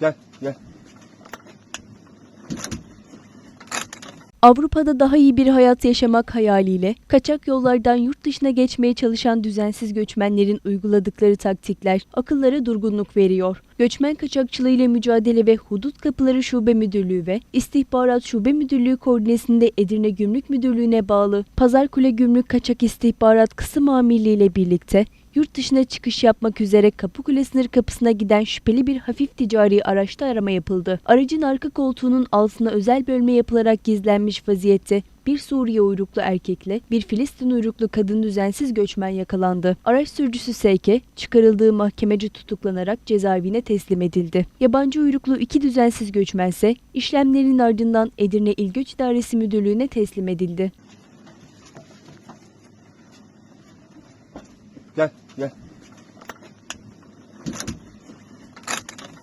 gel. Avrupa'da daha iyi bir hayat yaşamak hayaliyle kaçak yollardan yurt dışına geçmeye çalışan düzensiz göçmenlerin uyguladıkları taktikler akıllara durgunluk veriyor. Göçmen kaçakçılığıyla mücadele ve Hudut Kapıları Şube Müdürlüğü ve İstihbarat Şube Müdürlüğü koordinesinde Edirne Gümrük Müdürlüğü'ne bağlı Pazarkule Gümrük Kaçak İstihbarat Kısım Amirliği ile birlikte yurt dışına çıkış yapmak üzere Kapıkule sınır kapısına giden şüpheli bir hafif ticari araçta arama yapıldı. Aracın arka koltuğunun altına özel bölme yapılarak gizlenmiş vaziyette bir Suriye uyruklu erkekle bir Filistin uyruklu kadın düzensiz göçmen yakalandı. Araç sürücüsü Seyke çıkarıldığı mahkemece tutuklanarak cezaevine teslim edildi. Yabancı uyruklu iki düzensiz göçmense işlemlerin ardından Edirne İl Göç İdaresi Müdürlüğü'ne teslim edildi. Gel gel.